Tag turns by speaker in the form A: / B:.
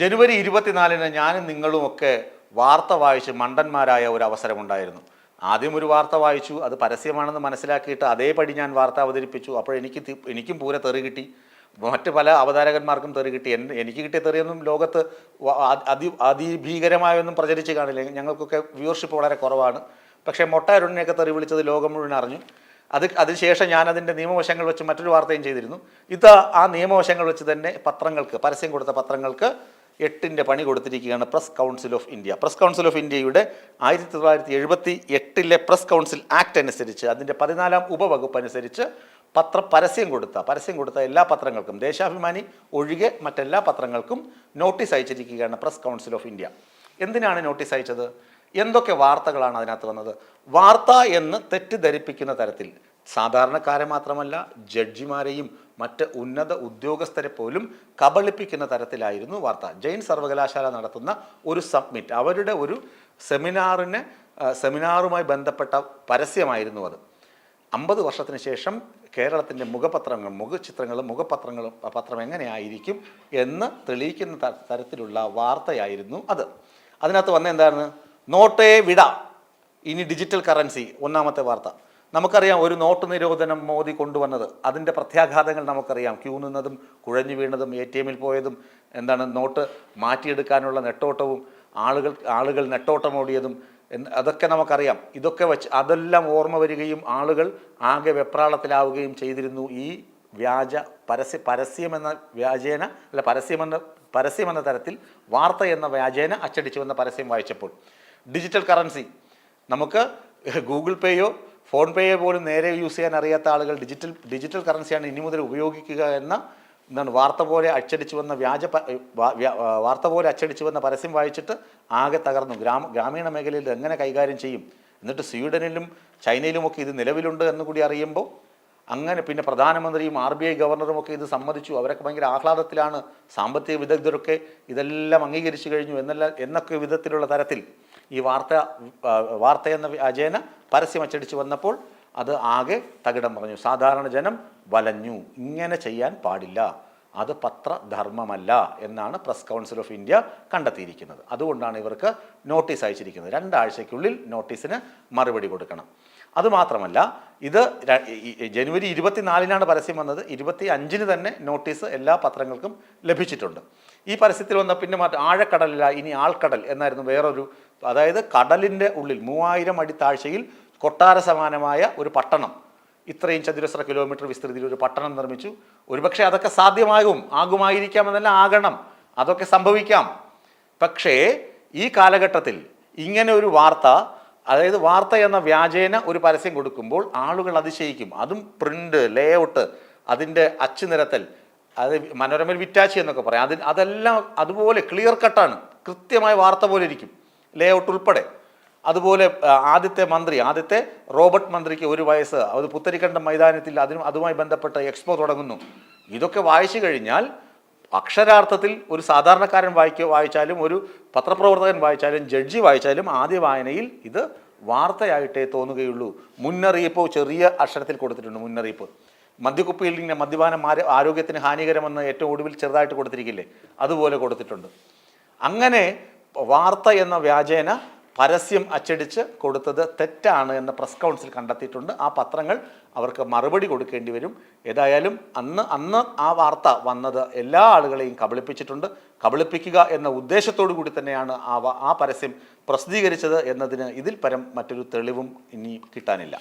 A: ജനുവരി ഇരുപത്തിനാലിന് ഞാനും നിങ്ങളും ഒക്കെ വാർത്ത വായിച്ച് മണ്ടന്മാരായ ഒരു അവസരമുണ്ടായിരുന്നു ആദ്യം ഒരു വാർത്ത വായിച്ചു അത് പരസ്യമാണെന്ന് മനസ്സിലാക്കിയിട്ട് അതേപടി ഞാൻ വാർത്ത അവതരിപ്പിച്ചു. അപ്പോൾ എനിക്ക് എനിക്കും പൂരെ തെറി കിട്ടി. മറ്റ് പല അവതാരകന്മാർക്കും തെറി കിട്ടി. എനിക്ക് കിട്ടിയ തെറിയൊന്നും ലോകത്ത് അതി അതിഭീകരമായൊന്നും പ്രചരിച്ച് കാണില്ല. ഞങ്ങൾക്കൊക്കെ വ്യൂവർഷിപ്പ് വളരെ കുറവാണ്. പക്ഷേ മൊട്ടാരുണിനെയൊക്കെ തെറി വിളിച്ചത് ലോകം മുഴുവൻ അറിഞ്ഞു. അത് അതിനുശേഷം ഞാൻ അതിന്റെ നിയമവശങ്ങൾ വെച്ച് മറ്റൊരു വാർത്തയും ചെയ്തിരുന്നു. ഇത് ആ നിയമവശങ്ങൾ വെച്ച് തന്നെ പത്രങ്ങൾക്ക് പരസ്യം കൊടുത്ത പത്രങ്ങൾക്ക് എട്ടിന്റെ പണി കൊടുത്തിരിക്കുകയാണ് press council of India. Press council of ഇന്ത്യയുടെ ആയിരത്തി തൊള്ളായിരത്തി എഴുപത്തി എട്ടിലെ പ്രസ് കൗൺസിൽ ആക്ട് അനുസരിച്ച് അതിന്റെ പതിനാലാം ഉപവകുപ്പ് അനുസരിച്ച് പത്ര പരസ്യം കൊടുത്ത പരസ്യം കൊടുത്ത എല്ലാ പത്രങ്ങൾക്കും ദേശാഭിമാനി ഒഴികെ മറ്റെല്ലാ പത്രങ്ങൾക്കും നോട്ടീസ് അയച്ചിരിക്കുകയാണ് പ്രസ് കൗൺസിൽ ഓഫ് ഇന്ത്യ. എന്തിനാണ് നോട്ടീസ് അയച്ചത്? എന്തൊക്കെ വാർത്തകളാണ് അതിനകത്ത് വന്നത്? വാർത്ത എന്ന് തെറ്റിദ്ധരിപ്പിക്കുന്ന തരത്തിൽ സാധാരണക്കാരെ മാത്രമല്ല ജഡ്ജിമാരെയും മറ്റ് ഉന്നത ഉദ്യോഗസ്ഥരെ പോലും കബളിപ്പിക്കുന്ന തരത്തിലായിരുന്നു വാർത്ത. ജെയിൻ സർവകലാശാല നടത്തുന്ന ഒരു സബ്മിറ്റ്. അവരുടെ ഒരു സെമിനാറിന് സെമിനാറുമായി ബന്ധപ്പെട്ട പരസ്യമായിരുന്നു അത്. അമ്പത് വർഷത്തിന് ശേഷം കേരളത്തിന്റെ മുഖപത്രങ്ങൾ മുഖചിത്രങ്ങളും മുഖപത്രങ്ങളും പത്രം എങ്ങനെയായിരിക്കും എന്ന് തെളിയിക്കുന്ന തരത്തിലുള്ള വാർത്തയായിരുന്നു അത്. അതിനകത്ത് വന്ന എന്താണ്? നോട്ടേ വിട. ഇനി ഡിജിറ്റൽ കറൻസി ഒന്നാമത്തെ വാർത്ത. നമുക്കറിയാം ഒരു നോട്ട് നിരോധനം മോദി കൊണ്ടുവന്നത്. അതിന്റെ പ്രത്യാഘാതങ്ങൾ നമുക്കറിയാം. ക്യൂ നിന്നതും കുഴഞ്ഞു വീണതും എ ടി എമ്മിൽ പോയതും എന്താണ് നോട്ട് മാറ്റിയെടുക്കാനുള്ള നെട്ടോട്ടവും ആളുകൾ ആളുകൾ നെട്ടോട്ടമോടിയതും അതൊക്കെ നമുക്കറിയാം. ഇതൊക്കെ വെച്ച് അതെല്ലാം ഓർമ്മ വരികയും ആളുകൾ ആകെ വെപ്രാളത്തിലാവുകയും ചെയ്തിരുന്നു. ഈ വ്യാജ പരസ്യ പരസ്യമെന്ന വ്യാജേന അല്ല പരസ്യമെന്ന പരസ്യമെന്ന തരത്തിൽ വാർത്ത എന്ന വ്യാജേന അച്ചടിച്ചു വന്ന പരസ്യം വായിച്ചപ്പോൾ. Digital currency. നമുക്ക് ഗൂഗിൾ പേയോ ഫോൺ പേയെ പോലും നേരെ യൂസ് ചെയ്യാൻ അറിയാത്ത ആളുകൾ ഡിജിറ്റൽ ഡിജിറ്റൽ കറൻസിയാണ് ഇനി മുതൽ ഉപയോഗിക്കുക എന്ന എന്താണ് വാർത്ത പോലെ അച്ചടിച്ചു വന്ന വ്യാജ വാർത്ത പോലെ അച്ചടിച്ചു വന്ന പരസ്യം വായിച്ചിട്ട് ആകെ തകർന്നു. ഗ്രാമ ഗ്രാമീണ മേഖലയിൽ എങ്ങനെ കൈകാര്യം ചെയ്യും? എന്നിട്ട് സ്വീഡനിലും ചൈനയിലുമൊക്കെ ഇത് നിലവിലുണ്ട് എന്ന് കൂടി അറിയുമ്പോൾ അങ്ങനെ പിന്നെ പ്രധാനമന്ത്രിയും ആർ ബി ഐ ഗവർണറും ഒക്കെ ഇത് സമ്മതിച്ചു. അവരൊക്കെ ഭയങ്കര ആഹ്ലാദത്തിലാണ്. സാമ്പത്തിക വിദഗ്ധരൊക്കെ ഇതെല്ലാം അംഗീകരിച്ചു കഴിഞ്ഞു എന്നല്ല എന്നൊക്കെ വിധത്തിലുള്ള തരത്തിൽ ഈ വാർത്ത വാർത്തയെന്ന വ്യാജേന പരസ്യം അച്ചടിച്ച് വന്നപ്പോൾ അത് ആകെ തകിടം പറഞ്ഞു സാധാരണ ജനം വലഞ്ഞു. ഇങ്ങനെ ചെയ്യാൻ പാടില്ല. അത് പത്രധർമ്മമല്ല എന്നാണ് പ്രസ് കൗൺസിൽ ഓഫ് ഇന്ത്യ കണ്ടെത്തിയിരിക്കുന്നത്. അതുകൊണ്ടാണ് ഇവർക്ക് നോട്ടീസ് അയച്ചിരിക്കുന്നത്. രണ്ടാഴ്ചയ്ക്കുള്ളിൽ നോട്ടീസിന് മറുപടി കൊടുക്കണം. അതുമാത്രമല്ല ഇത് ജനുവരി ഇരുപത്തിനാലിനാണ് പരസ്യം വന്നത്. ഇരുപത്തി അഞ്ചിന് തന്നെ നോട്ടീസ് എല്ലാ പത്രങ്ങൾക്കും ലഭിച്ചിട്ടുണ്ട്. ഈ പരസ്യത്തിൽ വന്ന പിന്നെ മാറ്റം ആഴക്കടലില്ല ഇനി ആൾക്കടൽ എന്നായിരുന്നു വേറൊരു അതായത് കടലിന്റെ ഉള്ളിൽ മൂവായിരം അടി താഴ്ചയിൽ കൊട്ടാര സമാനമായ ഒരു പട്ടണം. ഇത്രയും ചതുരശ്ര കിലോമീറ്റർ വിസ്തൃതിയിൽ ഒരു പട്ടണം നിർമ്മിച്ചു. ഒരുപക്ഷെ അതൊക്കെ സാധ്യമാകും ആകുമായിരിക്കാം എന്നല്ല ആകണം. അതൊക്കെ സംഭവിക്കാം. പക്ഷേ ഈ കാലഘട്ടത്തിൽ ഇങ്ങനെ ഒരു വാർത്ത അതായത് വാർത്ത എന്ന വ്യാജേന ഒരു പരസ്യം കൊടുക്കുമ്പോൾ ആളുകൾ അതിശയിക്കും. അതും പ്രിന്റ് ലേഔട്ട് അതിന്റെ അച്ചു നിരത്തൽ അത് മനോരമയിൽ വിറ്റാച്ചി എന്നൊക്കെ പറയാം. അതിൽ അതെല്ലാം അതുപോലെ ക്ലിയർ കട്ടാണ് കൃത്യമായ വാർത്ത പോലെ ഇരിക്കും. ലേഔട്ട് ഉൾപ്പെടെ. അതുപോലെ ആദ്യത്തെ മന്ത്രി ആദ്യത്തെ റോബർട്ട് മന്ത്രിക്ക് ഒരു വയസ്സ് അത് പുത്തരിക്കണ്ടം മൈതാനത്തിൽ അതിനും അതുമായി ബന്ധപ്പെട്ട എക്സ്പോ തുടങ്ങുന്നു. ഇതൊക്കെ വായിച്ചു കഴിഞ്ഞാൽ അക്ഷരാർത്ഥത്തിൽ ഒരു സാധാരണക്കാരൻ വായിക്കുക വായിച്ചാലും ഒരു പത്രപ്രവർത്തകൻ വായിച്ചാലും ജഡ്ജി വായിച്ചാലും ആദ്യ വായനയിൽ ഇത് വാർത്തയായിട്ടേ തോന്നുകയുള്ളൂ. മുന്നറിയിപ്പ് ചെറിയ അക്ഷരത്തിൽ കൊടുത്തിട്ടുണ്ട് മുന്നറിയിപ്പ്. മദ്യക്കുപ്പിയിൽ ഇങ്ങനെ മദ്യപാനം ആരോ- ആരോഗ്യത്തിന് ഹാനികരമെന്ന് ഏറ്റവും ഒടുവിൽ ചെറുതായിട്ട് കൊടുത്തിരിക്കില്ലേ? അതുപോലെ കൊടുത്തിട്ടുണ്ട്. അങ്ങനെ വാർത്ത എന്ന വ്യാജേന പരസ്യം അച്ചടിച്ച് കൊടുത്തത് തെറ്റാണ് എന്ന് പ്രസ് കൗൺസിൽ കണ്ടെത്തിയിട്ടുണ്ട്. ആ പത്രങ്ങൾ അവർക്ക് മറുപടി കൊടുക്കേണ്ടി വരും. ഏതായാലും അന്ന് അന്ന് ആ വാർത്ത വന്നത് എല്ലാ ആളുകളെയും കബളിപ്പിച്ചിട്ടുണ്ട്. കബളിപ്പിക്കുക എന്ന ഉദ്ദേശത്തോടു കൂടി തന്നെയാണ് ആ ആ പരസ്യം പ്രസിദ്ധീകരിച്ചത് എന്നതിന് ഇതിൽ പരം മറ്റൊരു തെളിവും ഇനി കിട്ടാനില്ല.